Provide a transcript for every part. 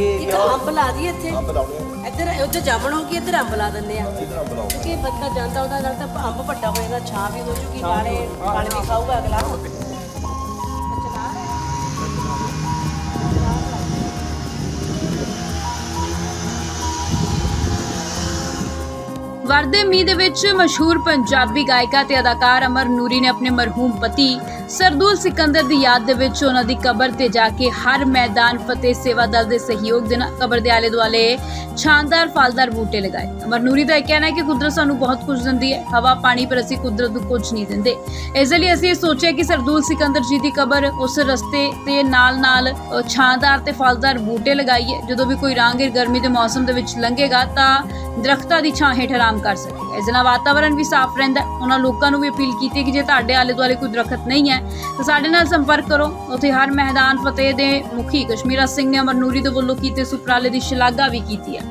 ਇਹ ਇੱਕ ਅੰਬ ਲਾ ਦੀ ਇੱਥੇ। ਅੰਬ ਲਾਉਣੇ ਆ। ਇੱਧਰ ਉੱਧਰ ਜਾਮਣ ਹੋ ਗਈ ਇੱਧਰ ਅੰਬ ਲਾ ਦਿੰਦੇ ਆ। ਇਧਰ ਅੰਬ ਲਾਓ। ਕਿਉਂਕਿ ਬੰਦਾ ਜਾਂਦਾ ਉਹਦਾ ਨਾਲ ਤਾਂ ਅੰਬ ਵੱਡਾ ਹੋ ਜਾਂਦਾ ਛਾਂ ਵੀ ਹੋ ਜੂਗੀ ਨਾਲੇ ਫਲ ਵੀ ਖਾਊਗਾ ਅਗਲਾ। ਚਲਾ ਵਰਦੇ ਮੀਂਹ ਦੇ ਵਿੱਚ ਮਸ਼ਹੂਰ ਪੰਜਾਬੀ ਗਾਇਕਾ ਤੇ ਅਦਾਕਾਰ ਅਮਰ ਨੂਰੀ ਨੇ ਆਪਣੇ ਮਰਹੂਮ ਪਤੀ ਸਰਦੂਲ ਸਿਕੰਦਰ ਦੀ ਯਾਦ ਦੇ ਵਿੱਚ ਉਹਨਾਂ ਦੀ ਕਬਰ ਤੇ ਜਾ ਕੇ ਹਰ ਮੈਦਾਨ ਫਤਿਹ ਸੇਵਾ ਦਲ ਦੇ ਸਹਿਯੋਗ ਦੇ ਨਾਲ ਕਬਰ ਦੇ ਆਲੇ ਦੁਆਲੇ ਸ਼ਾਨਦਾਰ ਫਲਦਾਰ ਬੂਟੇ ਲਗਾਏ। ਅਮਰ ਨੂਰੀ ਦਾ ਇਹ ਕਹਿਣਾ ਹੈ ਕਿ ਕੁਦਰਤ ਸਾਨੂੰ ਬਹੁਤ ਕੁਝ ਦਿੰਦੀ ਹੈ। ਹਵਾ ਪਾਣੀ ਪਰ ਅਸੀਂ ਕੁਦਰਤ ਨੂੰ ਕੁਝ ਨਹੀਂ ਦਿੰਦੇ। ਇਸ ਲਈ ਅਸੀਂ ਇਹ ਸੋਚਿਆ ਕਿ ਸਰਦੂਲ ਸਿਕੰਦਰ ਜੀ ਦੀ ਕਬਰ ਉਸ ਰਸਤੇ ਤੇ ਨਾਲ-ਨਾਲ ਅ, ਛਾਂਦਾਰ ਤੇ ਫਲਦਾਰ ਬੂਟੇ ਲਗਾਈਏ। ਜਦੋਂ ਵੀ ਕੋਈ ਰਾਂਗੀਰ ਗਰਮੀ ਦੇ ਮੌਸਮ ਦੇ ਵਿੱਚ ਲੰਘੇਗਾ ਤਾਂ ਦਰਖਤਾਂ ਦੀ ਛਾਂ ਹੇਠ ਆਰਾਮ ਕਰ ਸਕੇ। ਇਸ ਨਾਲ ਵਾਤਾਵਰਣ ਵੀ ਸਾਫ਼ ਰਹਿੰਦਾ ਉਹਨਾਂ ਲੋਕਾਂ ਨੂੰ ਵੀ ਅਪੀਲ ਕੀਤੀ ਕਿ ਜੇ ਤੁਹਾਡੇ ਆਲੇ ਦੁਆਲੇ ਕੋਈ ਦਰਖਤ ਨਹੀਂ ਹੈ ਤਾਂ ਸਾਡੇ ਨਾਲ ਸੰਪਰਕ ਕਰੋ। ਉੱਥੇ ਹਰ ਮੈਦਾਨ ਫਤਿਹ ਦੇ ਮੁਖੀ ਕਸ਼ਮੀਰਾ ਸਿੰਘ ਨੇ ਅਮਰ ਨੂਰੀ ਦੇ ਵੱਲੋਂ ਕੀਤੇ ਸੁਪਰਾਲੇ ਦੀ ਸ਼ਲਾਘਾ ਵੀ ਕੀਤੀ ਹੈ।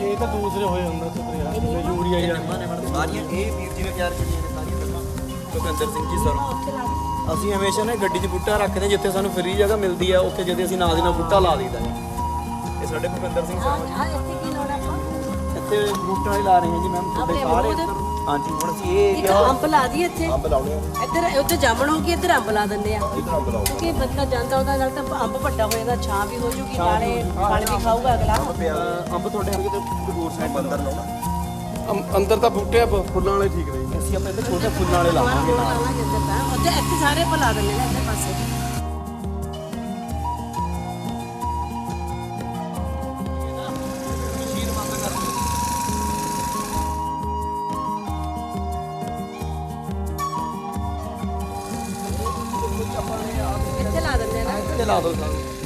ਇਹ ਤਾਂ ਦੂਸਰੇ ਹੋਏ ਹੁੰਦਾ ਸੁਪਰੀਆ ਜਿਵੇਂ ਯੂਰੀਆ ਜਾਂ ਸਾਰੀਆਂ ਇਹ ਵੀਰ ਜੀ ਨੇ ਤਿਆਰ ਕੀਤੀਆਂ ਨੇ ਸਾਰੀਆਂ ਫਿਲਮਾਂ ਭੁਪਿੰਦਰ ਸਿੰਘ ਜੀ ਸਰ ਅਸੀਂ ਹਮੇਸ਼ਾ ਨਾ ਗੱਡੀ 'ਚ ਬੂਟਾ ਰੱਖਦੇ ਹਾਂ, ਜਿੱਥੇ ਸਾਨੂੰ ਫ੍ਰੀ ਜਗ੍ਹਾ ਮਿਲਦੀ ਆ ਉੱਥੇ ਜਦੇ ਅਸੀਂ ਨਾਲ ਦੀ ਨਾਲ ਬੂਟਾ ਲਾ ਦਈਦਾ ਇਹ ਸਾਡੇ ਭੁਪਿੰਦਰ ਸਿੰਘ ਸਰ ਇੱਥੇ ਕੀ ਲਾਉਣਾ ਆਪਾਂ? ਇੱਥੇ ਬੂਟਾ ਹੀ ਲਾ ਰਹੇ ਹਾਂ ਜੀ ਮੈਮ ਤੁਹਾਡੇ ਸਾਰੇ ਹਾਂਜੀ ਹੁਣ ਅਸੀਂ ਇਹ ਇੱਕ ਅੰਬ ਲਾ ਦੀ ਇੱਥੇ। ਅੰਬ ਲਾਉਣੇ ਆ। ਇੱਧਰ ਉੱਧਰ ਜਾਮਣ ਹੋ ਗਈ ਇੱਧਰ ਅੰਬ ਲਾ ਦਿੰਦੇ ਆ। ਇਧਰ ਅੰਬ ਲਾਓ। ਕਿਉਂਕਿ ਬੰਦਾ ਜਾਂਦਾ ਉਹਦਾ ਨਾਲ ਤਾਂ ਅੰਬ ਵੱਡਾ ਹੋ ਜਾਂਦਾ ਛਾਂ ਵੀ ਹੋ ਜੂਗੀ। ਨਾਲੇ ਫਲ ਵੀ ਖਾਊਗਾ ਅਗਲਾ। ਅੰਬ ਤੁਹਾਡੇ ਹਰਕੇ ਤੇ ਹੋਰ ਸਾਈਡ ਅੰਦਰ ਲਾਉਣਾ। ਅੰ- ਅੰਦਰ ਤਾਂ ਬੂਟੇ ਆ, ਫੁੱਲਾਂ ਵਾਲੇ ਠੀਕ ਰਹੇ ਅਸੀਂ ਆਪਾਂ ਇੱਧਰ ਛੋਟੇ ਫੁੱਲਾਂ ਵਾਲੇ ਲਾਵਾਂਗੇ ਨਾਲ। ਲਾਵਾਂਗੇ ਇੱਧਰ ਤਾਂ। ਉੱਥੇ ਇੱਥੇ ਸਾਰੇ ਲਾ ਦਿੰਦੇ ਨੇ ਇੱਧਰ ਪਾਸੇ। ਇੱਥੇ ਲਾ ਦਿੰਦੇ ਨੇ। ਇੱਥੇ ਲਾ ਦਿਓ ਸਾਨੂੰ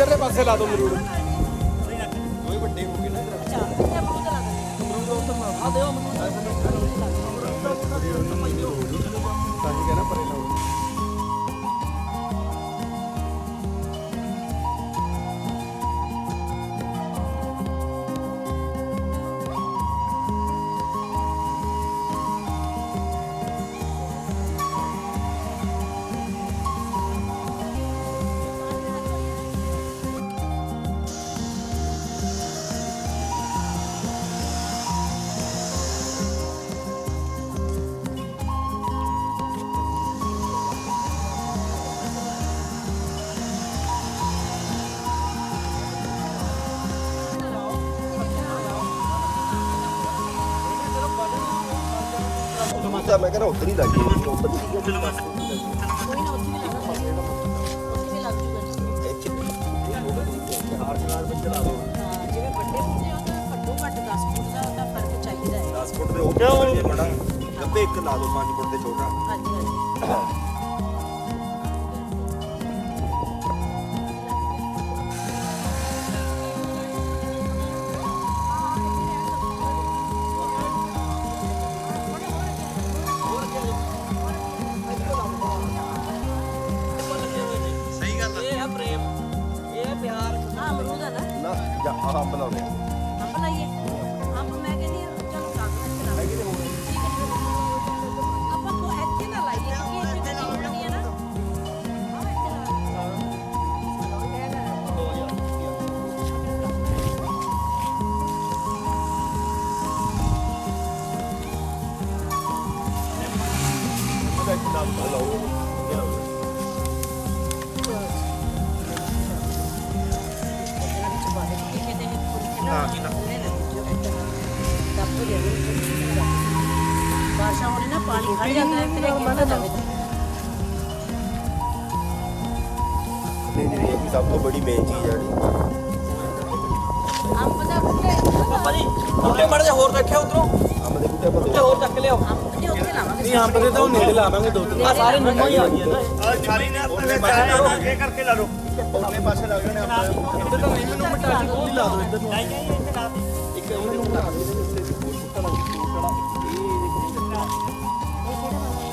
ਇਧਰਲੇ ਪਾਸੇ ਲਾ ਦੋ ਮਰੂਦ ਬੂਟਾ ਮੈਂ ਕਹਿੰਦਾ ਉੱਧਰ ਹੀ ਲਾਈਏ ਉੱਧਰ ਹੀ ਕੋਈ ਨਾ ਉੱਥੇ ਵੀ ਲਾ ਦਾਂਗੇ ਉੱਥੇ ਵੀ ਲੱਗ ਜੂਗਾ ਹਾਂ, ਜਿਵੇਂ ਵੱਡੇ ਬੂਟੇ ਆ ਤਾਂ ਘੱਟੋ ਘੱਟ 10 ਫੁੱਟ ਦਾ ਤਾਂ ਫ਼ਰਕ ਚਾਹੀਦਾ ਹੈ। 10 ਫੁੱਟ ਦੇ ਉੱਤੇ ਜੇ ਬੜਾ ਗੱਬੇ ਇੱਕ ਲਾ ਦਿਓ 5 ਫੁੱਟ ਦੇ ਛੋਟਾ। ਹਾਂਜੀ ਹਾਂਜੀ। ਅਮਰੂਦ ਆ ਨਾ ਨਾ ਸਭ ਤੋਂ ਬੜੀ ਮੇਨ ਚੀਜ਼ ਹੈ ਜਿਹੜੀ। ਅੰਬ ਦਾ ਬੂਟੇ ਪਾਪਾ ਜੀ ਬੂਟੇ ਮੜ ਜਾ ਹੋਰ ਰੱਖਿਆ ਉਧਰੋਂ। ਅੰਬ ਦੇ ਬੂਟੇ ਆਪਾਂ ਬੂਟੇ ਹੋਰ ਚੱਕ ਲਿਓ ਅੰਬ ਦੇ ਉੱਤੇ ਲਾਵਾਂਗੇ। ਨਹੀਂ ਅੰਬ ਦੇ ਤਾਂ ਉਹ ਨੇੜੇ ਲਾਵਾਂਗੇ ਦੋ ਤਿੰਨ। ਆ ਸਾਰੇ ਨਿੰਮੋ ਹੀ ਆ ਗਈਆਂ ਨਾ। ਸਾਰੀ ਨੇ ਆਪਣੇ ਵਿੱਚ ਆਇਆ ਇਹ ਕਰਕੇ ਲਾ ਲਓ। ਉਹਨੇ ਪਾਸੇ ਲੱਗ ਜਾਣੇ ਆਪਣੇ ਇੱਧਰ ਤਾਂ ਨਹੀਂ ਮੈਨੂੰ ਮਿਟਾ ਕੇ ਲਾ ਦੋ ਇੱਧਰ ਨੂੰ। ਇੱਕ ਉਹਨੇ ਨੂੰ ਬਣਾ ਦੇ ਇਹਦੇ ਉੱਤੇ ਵੀ ਹੋਰ ਲੱਗ ਬੂਟਾ ਇਹ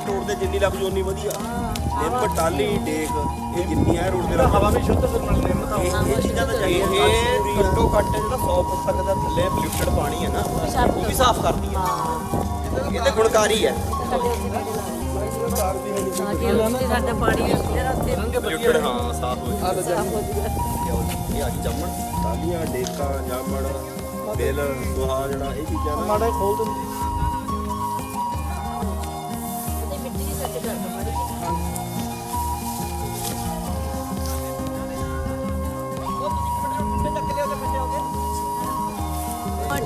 ਰੋਡ ਦੇ ਜਿੰਨੀ ਲੱਗ ਜੋ ਉਨੀ ਵਧੀਆ। ਨਿੰਮ ਟਾਲੀ ਡੇਕ ਇਹ ਜਿੰਨੀ ਹੈ ਰੋਡ ਦੇ ਹਵਾ ਵੀ ਸ਼ੁੱਧ ਫਿਰ ਮਿਲਣੇ ਮਤਾ ਇਹ ਚੀਜ਼ਾਂ ਤਾਂ ਚਾਹੀਦੀਆਂ। ਇਹ ਘੱਟੋ ਘੱਟ ਜਿਹੜਾ 100 ਫੁੱਟ ਤੱਕ ਦਾ ਥੱਲੇ ਪੋਲਿਊਟਡ ਪਾਣੀ ਹੈ ਨਾ ਉਹ ਵੀ ਸਾਫ਼ ਕਰਦੀ ਹੈ। ਇਹ ਤੇ ਗੁਣਕਾਰੀ ਹੈ। ਸਾਡਾ ਪਾਣੀ ਜਿਹੜਾ ਉੱਥੇ ਪੋਲਿਊਟਡ ਹਾਂ ਸਾਫ਼ ਹੋ ਇਹ ਆ ਗਈ ਜਾਮਣ। ਟਾਲੀਆਂ ਡੇਕਾਂ ਜਾਮਣ ਬੇਲ ਸੁਹਾ ਜਿਹੜਾ ਇਹ ਚੀਜ਼ਾਂ ਮਾੜਾ ਖੋਲ ਦਿੰਦੀ।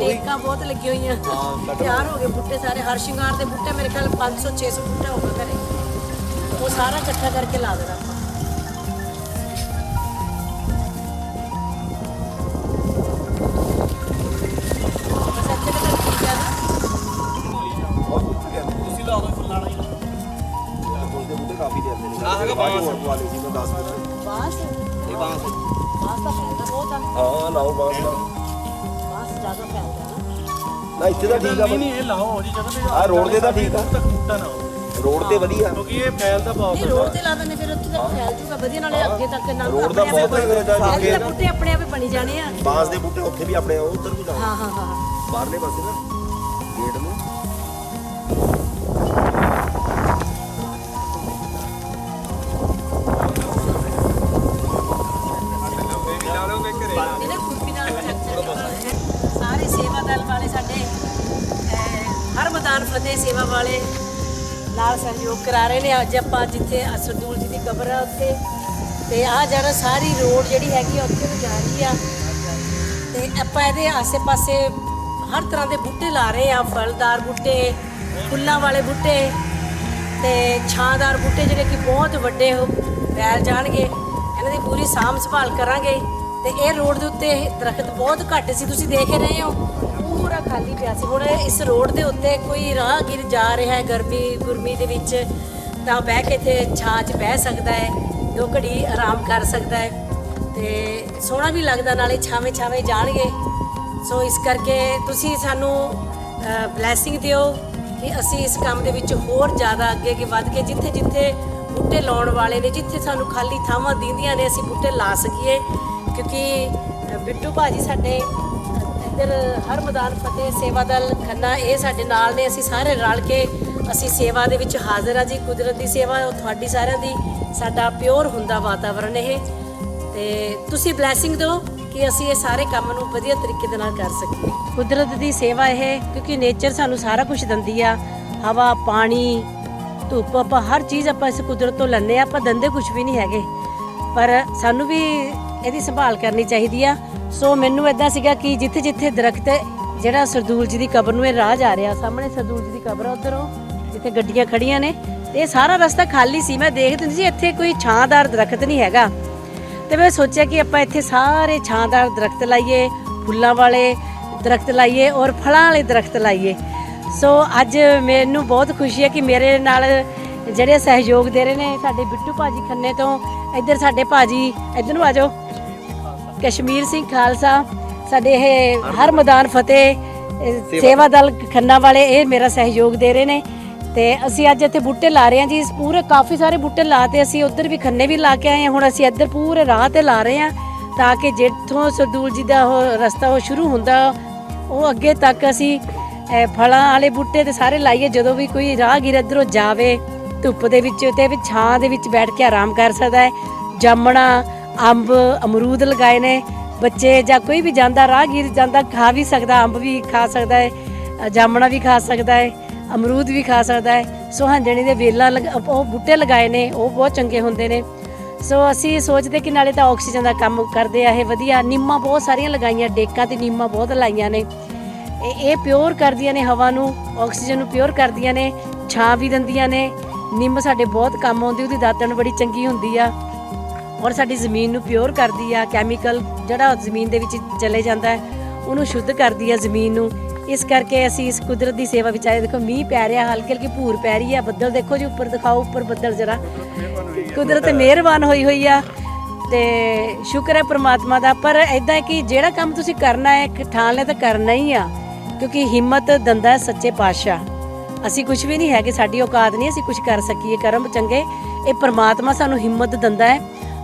ਡੇਕਾਂ ਬਹੁਤ ਲੱਗੀ ਹੋਈਆਂ। ਹਾਂ ਤਿਆਰ ਹੋ ਗਏ ਬੁੱਟੇ ਸਾਰੇ। ਹਰ ਸ਼ਿੰਗਾਰ ਦੇ ਬੁੱਟੇ ਮੇਰੇ ਖਿਆਲ 500 600 ਬੁੱਟਾ ਹੋਗਾ ਘਰੇ। ਉਹ ਸਾਰਾ ਇਕੱਠਾ ਕਰਕੇ ਲਾ ਦੇਣਾ ਆਪਾਂ। ਬਸ ਇੱਥੇ ਤੱਕ ਠੀਕ ਹੈ ਨਾ। ਤੁਸੀਂ ਲਾ ਦੋ ਫੁੱਲਾਂ ਵਾਲਾ ਫੁੱਲ ਦੇ ਬੂਟੇ ਕਾਫੀ ਦੇ ਆਉਂਦੇ ਨੇ। ਆ ਹੈਗਾ ਬਾਂਸ। ਵਾਲੇ ਜੀ ਮੈਂ ਦੱਸ ਦਿੰਦਾ। ਬਾਸ? ਇਹ ਬਾਂਸ ਬਾਸ ਦਾ ਫਾਇਦਾ ਬਹੁਤ ਆ। ਹਾਂ ਲਾਓ ਬਾਂਸ ਲਾਓ ਜ਼ਿਆਦਾ ਫਾਇਦਾ ਨਾ। ਨਾ ਇੱਥੇ ਤਾਂ ਠੀਕ ਆ ਨਹੀਂ ਨਹੀਂ ਇਹ ਲਾਓ ਜੀ ਜਗ੍ਹਾ ਤੇ ਆਹ road ਦੇ ਤਾਂ ਠੀਕ ਆ। ਤੱਕ ਬੂਟਾ ਨਾ ਹੋ ਰੋਡ ਤੇ ਵਧੀਆ। ਕਿਉਂਕਿ ਇਹ ਫੈਲਦਾ ਬਹੁਤ ਨਹੀਂ ਰੋਡ ਤੇ ਲਾ ਦਿੰਦੇ ਫਿਰ ਉੱਥੇ ਤੱਕ ਫੈਲ ਜੂਗਾ। ਵਧੀਆ ਨਾਲੇ ਅੱਗੇ ਤੱਕ ਨਾ ਰੋਡ ਦਾ ਬਹੁਤ ਫਾਇਦਾ ਜੀ। ਅੱਗੇ ਤਾਂ ਬੂਟੇ ਆਪਣੇ ਆਪੇ ਬਣੀ ਜਾਣੇ ਆ। ਬਾਂਸ ਦੇ ਬੂਟੇ ਉੱਥੇ ਵੀ ਆਪਣੇ ਉਹ ਉੱਧਰ ਵੀ ਲਾਓ ਹਾਂ ਹਾਂ ਹਾਂ। ਬਾਹਰਲੇ ਪਾਸੇ ਨਾ ਗੇਟ ਨੂੰ। ਸੇਵਾ ਵਾਲੇ ਨਾਲ ਸਹਿਯੋਗ ਕਰਾ ਰਹੇ ਨੇ। ਅੱਜ ਆਪਾਂ ਜਿੱਥੇ ਅਸਰਦੂਲ ਜੀ ਦੀ ਕਬਰ ਆ ਉੱਥੇ। ਤੇ ਆ ਜਿਹੜਾ ਸਾਰੀ ਰੋਡ ਜਿਹੜੀ ਹੈਗੀ ਆ, ਉੱਥੇ ਨੂੰ ਜਾ ਰਹੀ ਆ। ਤੇ ਆਪਾਂ ਇਹਦੇ ਆਸੇ-ਪਾਸੇ ਹਰ ਤਰ੍ਹਾਂ ਦੇ ਬੂਟੇ ਲਾ ਰਹੇ ਆ। ਫਲਦਾਰ ਬੂਟੇ, ਫੁੱਲਾਂ ਵਾਲੇ ਬੂਟੇ ਤੇ ਛਾਂਦਾਰ ਬੂਟੇ ਜਿਹੜੇ ਕਿ ਬਹੁਤ ਵੱਡੇ ਹੋ, ਫੈਲ ਜਾਣਗੇ। ਇਹਨਾਂ ਦੀ ਪੂਰੀ ਸਾਂਭ ਸੰਭਾਲ ਕਰਾਂਗੇ। ਤੇ ਇਹ ਰੋਡ ਦੇ ਉੱਤੇ ਦਰਖਤ ਬਹੁਤ ਘੱਟ ਸੀ। ਤੁਸੀਂ ਦੇਖ ਰਹੇ ਹੋ। ਪੂਰਾ ਖਾਲੀ ਪਿਆ ਸੀ। ਹੁਣ ਇਸ ਰੋਡ ਦੇ ਉੱਤੇ ਕੋਈ ਰਾਹਗੀਰ ਜਾ ਰਿਹਾ ਹੈ ਗਰਮੀ ਗੁਰਮੀ ਦੇ ਵਿੱਚ ਤਾਂ ਬਹਿ ਕੇ ਇੱਥੇ ਛਾਂ 'ਚ ਬਹਿ ਸਕਦਾ ਹੈ ਦੋ ਘੜੀ ਆਰਾਮ ਕਰ ਸਕਦਾ ਹੈ ਤੇ ਸੋਹਣਾ ਵੀ ਲੱਗਦਾ ਨਾਲੇ ਛਾਵੇਂ ਛਾਵੇਂ ਜਾਣਗੇ। ਸੋ ਇਸ ਕਰਕੇ ਤੁਸੀਂ ਸਾਨੂੰ ਬਲੇਸਿੰਗ ਦਿਓ ਕਿ ਅਸੀਂ ਇਸ ਕੰਮ ਦੇ ਵਿੱਚ ਹੋਰ ਜ਼ਿਆਦਾ ਅੱਗੇ ਅੱਗੇ ਵੱਧ ਕੇ ਜਿੱਥੇ ਜਿੱਥੇ ਬੂਟੇ ਲਾਉਣ ਵਾਲੇ ਨੇ ਜਿੱਥੇ ਸਾਨੂੰ ਖਾਲੀ ਥਾਵਾਂ ਦਿੰਦੀਆਂ ਨੇ ਅਸੀਂ ਬੂਟੇ ਲਾ ਸਕੀਏ। ਕਿਉਂਕਿ ਅ, ਬਿੱਟੂ ਭਾਜੀ ਸਾਡੇ ਇੱਧਰ ਹਰ ਮੈਦਾਨ ਫਤਿਹ ਸੇਵਾ ਦਲ ਖੰਨਾ, ਇਹ ਸਾਡੇ ਨਾਲ ਨੇ। ਅਸੀਂ ਸਾਰੇ ਰਲ ਕੇ ਅਸੀਂ ਸੇਵਾ ਦੇ ਵਿੱਚ ਹਾਜ਼ਰ ਆ ਜੀ। ਕੁਦਰਤ ਦੀ ਸੇਵਾ ਉਹ ਤੁਹਾਡੀ ਸਾਰਿਆਂ ਦੀ, ਸਾਡਾ ਪਿਓਰ ਹੁੰਦਾ ਵਾਤਾਵਰਣ ਇਹ। ਤੇ ਤੁਸੀਂ ਬਲੇਸਿੰਗ ਦਿਓ ਕਿ ਅਸੀਂ ਇਹ ਸਾਰੇ ਕੰਮ ਨੂੰ ਵਧੀਆ ਤਰੀਕੇ ਦੇ ਨਾਲ ਕਰ ਸਕੀਏ। ਕੁਦਰਤ ਦੀ ਸੇਵਾ ਇਹ, ਕਿਉਂਕਿ ਨੇਚਰ ਸਾਨੂੰ ਸਾਰਾ ਕੁਝ ਦਿੰਦੀ ਆ। ਹਵਾ, ਪਾਣੀ, ਧੁੱਪ, ਆਪਾਂ ਹਰ ਚੀਜ਼ ਆਪਾਂ ਇਸ ਕੁਦਰਤ ਤੋਂ ਲੈਂਦੇ ਆ। ਆਪਾਂ ਦੰਦੇ ਕੁਝ ਵੀ ਨਹੀਂ ਹੈਗੇ। ਪਰ ਸਾਨੂੰ ਵੀ ਇਹਦੀ ਸੰਭਾਲ ਕਰਨੀ ਚਾਹੀਦੀ ਆ। ਸੋ ਮੈਨੂੰ ਇਦਾਂ ਸੀਗਾ ਕਿ ਜਿੱਥੇ ਜਿੱਥੇ ਦਰਖਤ ਜਿਹੜਾ ਸਰਦੂਲ ਜੀ ਦੀ ਕਬਰ ਨੂੰ ਇਹ ਰਾਹ ਜਾ ਰਿਹਾ, ਸਾਹਮਣੇ ਸਰਦੂਲ ਜੀ ਦੀ ਕਬਰ ਆ ਉਧਰੋਂ, ਜਿੱਥੇ ਗੱਡੀਆਂ ਖੜੀਆਂ ਨੇ। ਤੇ ਇਹ ਸਾਰਾ ਰਸਤਾ ਖਾਲੀ ਸੀ, ਮੈਂ ਦੇਖਦੀ ਹੁੰਦੀ ਸੀ, ਇੱਥੇ ਕੋਈ ਛਾਂਦਾਰ ਦਰਖਤ ਨਹੀਂ ਹੈਗਾ। ਤੇ ਮੈਂ ਸੋਚਿਆ ਕਿ ਆਪਾਂ ਇੱਥੇ ਸਾਰੇ ਛਾਂਦਾਰ ਦਰਖਤ ਲਾਈਏ, ਫੁੱਲਾਂ ਵਾਲੇ ਦਰਖਤ ਲਾਈਏ ਔਰ ਫਲਾਂ ਵਾਲੇ ਦਰਖਤ ਲਾਈਏ। ਸੋ ਅੱਜ ਮੈਨੂੰ ਬਹੁਤ ਖੁਸ਼ੀ ਹੈ ਕਿ ਮੇਰੇ ਨਾਲ ਜਿਹੜੇ ਸਹਿਯੋਗ ਦੇ ਰਹੇ ਨੇ, ਸਾਡੇ ਬਿੱਟੂ ਭਾਜੀ ਖੰਨੇ ਤੋਂ, ਇੱਧਰ ਸਾਡੇ ਭਾਜੀ, ਇੱਧਰ ਨੂੰ ਆ ਜਾਓ। ਕਸ਼ਮੀਰ ਸਿੰਘ ਖਾਲਸਾ ਸਾਡੇ ਇਹ ਹਰ ਮੈਦਾਨ ਫਤਿਹ ਸੇਵਾ ਦਲ। ਖੰਨਾ ਵਾਲੇ ਇਹ ਮੇਰਾ ਸਹਿਯੋਗ ਦੇ ਰਹੇ ਨੇ। ਤੇ ਅਸੀਂ ਅੱਜ ਇੱਥੇ ਬੂਟੇ ਲਾ ਰਹੇ ਹਾਂ ਜੀ ਇਸ ਪੂਰੇ ਕਾਫੀ ਸਾਰੇ ਬੂਟੇ ਲਾਤੇ ਅਸੀਂ ਉੱਧਰ ਵੀ ਖੰਨੇ ਵੀ ਲਾ ਕੇ ਆਏ ਹਾਂ। ਹੁਣ ਅਸੀਂ ਇੱਧਰ ਪੂਰੇ ਰਾਹ ਤੇ ਲਾ ਰਹੇ ਹਾਂ ਤਾਂ ਕਿ ਜਿੱਥੋਂ ਸਰਦੂਲ ਜੀ ਦਾ ਉਹ ਰਸਤਾ ਉਹ ਸ਼ੁਰੂ ਹੁੰਦਾ ਉਹ ਅੱਗੇ ਤੱਕ ਅਸੀਂ ਫਲਾਂ ਵਾਲੇ ਬੂਟੇ ਤੇ ਸਾਰੇ ਲਾਈਏ ਜਦੋਂ ਵੀ ਕੋਈ ਰਾਹਗੀਰ ਇੱਧਰੋਂ ਜਾਵੇ ਧੁੱਪ ਦੇ ਵਿੱਚ ਤੇ ਵੀ ਛਾਂ ਦੇ ਵਿੱਚ ਬੈਠ ਕੇ ਆਰਾਮ ਕਰ ਸਕਦਾ ਹੈ। ਜਾਮਣਾ ਅੰਬ ਅਮਰੂਦ ਲਗਾਏ ਨੇ। ਬੱਚੇ ਜਾਂ ਕੋਈ ਵੀ ਜਾਂਦਾ, ਰਾਹਗੀਰ ਜਾਂਦਾ, ਖਾ ਵੀ ਸਕਦਾ, ਅੰਬ ਵੀ ਖਾ ਸਕਦਾ ਹੈ ਜਾਮਣਾ ਵੀ ਖਾ ਸਕਦਾ ਹੈ ਅਮਰੂਦ ਵੀ ਖਾ ਸਕਦਾ ਹੈ ਸੁਹਾਂਜਣੀ ਦੇ ਵੇਲਾਂ ਲਗ- ਉਹ ਬੂਟੇ ਲਗਾਏ ਨੇ, ਉਹ ਬਹੁਤ ਚੰਗੇ ਹੁੰਦੇ ਨੇ। ਸੋ ਅਸੀਂ ਸੋਚਦੇ ਕਿ ਨਾਲੇ ਤਾਂ ਆਕਸੀਜਨ ਦਾ ਕੰਮ ਕਰਦੇ ਆ, ਇਹ ਵਧੀਆ। ਨਿੰਮਾਂ ਬਹੁਤ ਸਾਰੀਆਂ ਲਗਾਈਆਂ, ਡੇਕਾਂ ਤੇ ਨਿੰਮਾਂ ਬਹੁਤ ਲਾਈਆਂ ਨੇ। ਇਹ ਇਹ ਪਿਓਰ ਕਰਦੀਆਂ ਨੇ ਹਵਾ ਨੂੰ, ਆਕਸੀਜਨ ਨੂੰ ਪਿਓਰ ਕਰਦੀਆਂ ਨੇ, ਛਾਂ ਵੀ ਦਿੰਦੀਆਂ ਨੇ। ਨਿੰਮ ਸਾਡੇ ਬਹੁਤ ਕੰਮ ਆਉਂਦੀ, ਉਹਦੀ ਦਾਤਣ ਬੜੀ ਚੰਗੀ ਹੁੰਦੀ ਆ। ਔਰ ਸਾਡੀ ਜ਼ਮੀਨ ਨੂੰ ਪਿਓਰ ਕਰਦੀ ਆ ਕੈਮੀਕਲ ਜਿਹੜਾ ਜ਼ਮੀਨ ਦੇ ਵਿੱਚ ਚਲੇ ਜਾਂਦਾ ਹੈ, ਉਹਨੂੰ ਸ਼ੁੱਧ ਕਰਦੀ ਆ ਜ਼ਮੀਨ ਨੂੰ। ਇਸ ਕਰਕੇ ਅਸੀਂ ਇਸ ਕੁਦਰਤ ਦੀ ਸੇਵਾ ਵਿੱਚ ਆਏ। ਦੇਖੋ, ਮੀਂਹ ਪੈ ਰਿਹਾ, ਹਲਕੀ ਹਲਕੀ ਭੂਰ ਪੈ ਰਹੀ ਆ। ਬੱਦਲ ਦੇਖੋ ਜੀ, ਉੱਪਰ ਦਿਖਾਓ, ਉੱਪਰ ਬੱਦਲ ਜਰਾ। ਕੁਦਰਤ ਮਿਹਰਬਾਨ ਹੋਈ ਹੋਈ ਆ ਤੇ ਸ਼ੁਕਰ ਹੈ ਪ੍ਰਮਾਤਮਾ ਦਾ। ਪਰ ਐਦਾਂ ਹੈ ਕਿ ਜਿਹੜਾ ਕੰਮ ਤੁਸੀਂ ਕਰਨਾ ਹੈ ਠਾਣ ਲਿਆ ਤਾਂ ਕਰਨਾ ਹੀ ਆ, ਕਿਉਂਕਿ ਹਿੰਮਤ, ਦੰਦਾ ਸੱਚੇ ਪਾਤਸ਼ਾਹ। ਅਸੀਂ ਕੁਝ ਵੀ ਨਹੀਂ ਹੈ ਕਿ ਸਾਡੀ ਔਕਾਤ ਨਹੀਂ ਅਸੀਂ ਕੁਝ ਕਰ ਸਕੀਏ ਕਰਮ ਚੰਗੇ। ਇਹ ਪ੍ਰਮਾਤਮਾ ਸਾਨੂੰ ਹਿੰਮਤ ਦਿੰਦਾ ਹੈ।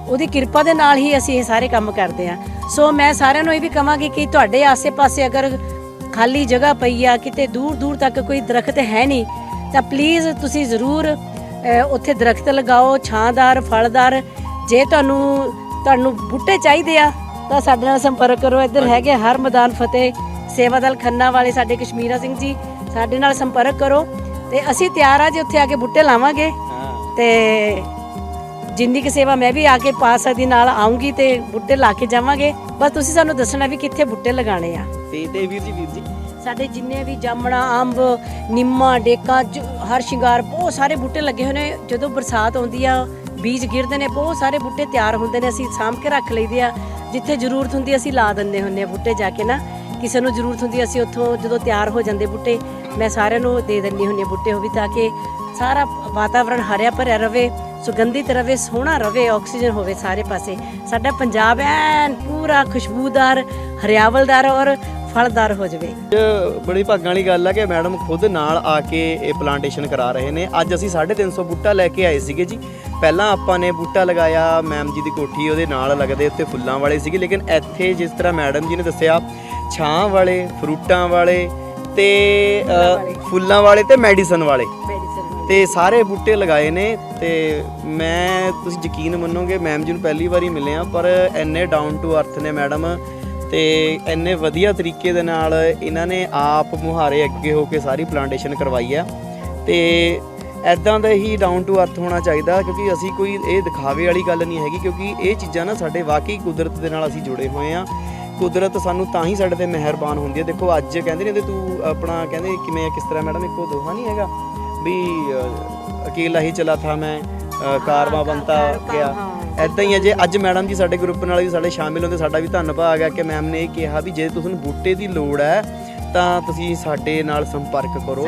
ਉਹਦੀ ਕਿਰਪਾ ਦੇ ਨਾਲ ਹੀ ਅਸੀਂ ਇਹ ਸਾਰੇ ਕੰਮ ਕਰਦੇ ਆ ਸੋ ਮੈਂ ਸਾਰਿਆਂ ਨੂੰ ਇਹ ਵੀ ਕਹਾਂਗੀ ਕਿ ਤੁਹਾਡੇ ਆਸੇ-ਪਾਸੇ ਅਗਰ ਖਾਲੀ ਜਗ੍ਹਾ ਪਈ ਆ ਕਿਤੇ ਦੂਰ ਦੂਰ ਤੱਕ ਕੋਈ ਦਰਖਤ ਹੈ ਨਹੀਂ ਤਾਂ ਪਲੀਜ਼ ਤੁਸੀਂ ਜ਼ਰੂਰ ਉੱਥੇ ਦਰਖਤ ਲਗਾਓ ਛਾਂਦਾਰ ਫਲਦਾਰ। ਜੇ ਤੁਹਾਨੂੰ ਤੁਹਾਨੂੰ ਬੂਟੇ ਚਾਹੀਦੇ ਆ ਤਾਂ ਸਾਡੇ ਨਾਲ ਸੰਪਰਕ ਕਰੋ। ਇੱਧਰ ਹੈਗੇ ਹਰ ਮੈਦਾਨ ਫਤਿਹ ਸੇਵਾ ਦਲ ਖੰਨਾ ਵਾਲੇ ਸਾਡੇ ਕਸ਼ਮੀਰਾ ਸਿੰਘ ਜੀ ਸਾਡੇ ਨਾਲ ਸੰਪਰਕ ਕਰੋ। ਤੇ ਅਸੀਂ ਤਿਆਰ ਆ ਜੇ ਉੱਥੇ ਆ ਕੇ ਬੂਟੇ ਲਾਵਾਂਗੇ। ਤੇ ਜਿੰਨੀ ਕਿ ਸੇਵਾ ਮੈਂ ਵੀ ਆ ਕੇ ਪਾ ਸਕਦੀ ਨਾਲ ਆਉਂਗੀ ਤੇ ਬੂਟੇ ਲਾ ਕੇ ਜਾਵਾਂਗੇ। ਬਸ ਤੁਸੀਂ ਸਾਨੂੰ ਦੱਸਣਾ ਵੀ ਕਿੱਥੇ ਬੂਟੇ ਲਗਾਣੇ ਆ। ਤੇ ਤੇ ਵੀਰ ਜੀ ਵੀਰ ਜੀ। ਸਾਡੇ ਜਿੰਨੇ ਵੀ ਜਾਮਣਾ ਅੰਬ ਨਿੰਮਾ ਡੇਕਾਂ ਹਰ ਸ਼ਿੰਗਾਰ ਬਹੁਤ ਸਾਰੇ ਬੂਟੇ ਲੱਗੇ ਹੋਏ ਨੇ। ਜਦੋਂ ਬਰਸਾਤ ਆਉਂਦੀ ਆ ਬੀਜ ਗਿਰਦੇ ਨੇ ਬਹੁਤ ਸਾਰੇ ਬੂਟੇ ਤਿਆਰ ਹੁੰਦੇ ਨੇ ਅਸੀਂ ਸਾਂਭ ਕੇ ਰੱਖ ਲਈਦੇ ਆ। ਜਿੱਥੇ ਜ਼ਰੂਰਤ ਹੁੰਦੀ ਅਸੀਂ ਲਾ ਦਿੰਦੇ ਹੁੰਦੇ ਆ ਬੂਟੇ ਜਾ ਕੇ ਨਾ। ਕਿਸੇ ਨੂੰ ਜ਼ਰੂਰਤ ਹੁੰਦੀ ਅਸੀਂ ਉੱਥੋਂ ਜਦੋਂ ਤਿਆਰ ਹੋ ਜਾਂਦੇ ਬੂਟੇ ਮੈਂ ਸਾਰਿਆਂ ਨੂੰ ਦੇ ਦਿੰਦੀ ਆ ਬੂਟੇ ਉਹ ਵੀ ਤਾਂ ਕਿ ਸਾਰਾ ਵਾਤਾਵਰਣ ਹਰਿਆ ਭਰਿਆ ਰਵੇ। ਸੁਗੰਧਿਤ ਰਵੇ ਸੋਹਣਾ ਰਵੇ ਆਕਸੀਜਨ ਹੋਵੇ ਸਾਰੇ ਪਾਸੇ। ਸਾਡਾ ਪੰਜਾਬ ਐਨ ਪੂਰਾ ਖੁਸ਼ਬੂਦਾਰ ਹਰਿਆਵਲਦਾਰ ਔਰ ਫਲਦਾਰ ਹੋ ਜਾਵੇ। ਇਹ ਬੜੀ ਭਾਗਾਂ ਵਾਲੀ ਗੱਲ ਆ ਕਿ ਮੈਡਮ ਖੁਦ ਨਾਲ ਆ ਕੇ ਇਹ ਪਲਾਂਟੇਸ਼ਨ ਕਰਾ ਰਹੇ ਨੇ। ਅੱਜ ਅਸੀਂ 350 ਬੂਟਾ ਲੈ ਕੇ ਆਏ ਸੀਗੇ ਜੀ। ਪਹਿਲਾਂ ਆਪਾਂ ਨੇ ਬੂਟਾ ਲਗਾਇਆ ਮੈਮ ਜੀ ਦੀ ਕੋਠੀ ਉਹਦੇ ਨਾਲ ਲੱਗਦੇ ਉੱਤੇ ਫੁੱਲਾਂ ਵਾਲੇ ਸੀਗੇ। ਲੇਕਿਨ ਇੱਥੇ ਜਿਸ ਤਰ੍ਹਾਂ ਮੈਡਮ ਜੀ ਨੇ ਦੱਸਿਆ ਛਾਂ ਵਾਲੇ ਫਰੂਟਾਂ ਵਾਲੇ ਤੇ ਫੁੱਲਾਂ ਵਾਲੇ। ਤੇ ਮੈਡੀਸਨ ਵਾਲੇ। ਤੇ ਸਾਰੇ ਬੂਟੇ ਲਗਾਏ ਨੇ ਤੇ ਮੈਂ ਤੁਸੀਂ ਯਕੀਨ ਮੰਨੋਗੇ ਮੈਮ ਜੀ ਨੂੰ ਪਹਿਲੀ ਵਾਰੀ ਮਿਲੇ ਆ ਪਰ ਐਨੇ ਡਾਊਨ ਟੂ ਅਰਥ ਨੇ ਮੈਡਮ ਤੇ ਐਨੇ ਵਧੀਆ ਤਰੀਕੇ ਦੇ ਨਾਲ ਇਹਨਾਂ ਨੇ ਆਪ ਮੁਹਾਰੇ ਅੱਗੇ ਹੋ ਕੇ ਸਾਰੀ ਪਲਾਂਟੇਸ਼ਨ ਕਰਵਾਈ ਆ। ਤੇ ਐਦਾਂ ਦਾ ਹੀ ਡਾਊਨ ਟੂ ਅਰਥ ਹੋਣਾ ਚਾਹੀਦਾ ਕਿਉਂਕਿ ਅਸੀਂ ਕੋਈ ਇਹ ਦਿਖਾਵੇ ਵਾਲੀ ਗੱਲ ਨਹੀਂ ਹੈਗੀ ਕਿਉਂਕਿ ਇਹ ਚੀਜ਼ਾਂ ਨਾ ਸਾਡੇ ਵਾਕਈ ਕੁਦਰਤ ਦੇ ਨਾਲ ਅਸੀਂ ਜੁੜੇ ਹੋਏ ਆ ਕੁਦਰਤ ਸਾਨੂੰ ਤਾਂ ਹੀ ਸਾਡੇ ਤੇ ਮਿਹਰਬਾਨ ਹੁੰਦੀ ਹੈ। ਦੇਖੋ ਅੱਜ ਕਹਿੰਦੇ ਨੇ ਤੇ ਤੂੰ ਆਪਣਾ ਕਹਿੰਦੇ ਕਿਵੇਂ ਆ, ਕਿਸ ਤਰ੍ਹਾਂ ਮੈਡਮ ਇੱਕੋ ਦੋਹਾ ਨਹੀਂ ਹੈਗਾ? ਵੀ ਅਕੇਲਾ ਹੀ ਚਲਾ ਥਾ ਮੈਂ ਕਾਰਵਾ ਬੰਤਾ ਗਿਆ ਐਦਾਂ ਹੀ। ਹੈ ਜੇ ਅੱਜ ਮੈਡਮ ਜੀ ਸਾਡੇ ਗਰੁੱਪ ਨਾਲ ਵੀ ਸਾਡੇ ਸ਼ਾਮਿਲ ਹੁੰਦੇ ਸਾਡਾ ਵੀ ਧੰਨਵਾਦ ਆ ਕਿ ਮੈਮ ਨੇ ਇਹ ਕਿਹਾ ਵੀ ਜੇ ਤੁਹਾਨੂੰ ਬੂਟੇ ਦੀ ਲੋੜ ਹੈ ਤਾਂ ਤੁਸੀਂ ਸਾਡੇ ਨਾਲ ਸੰਪਰਕ ਕਰੋ।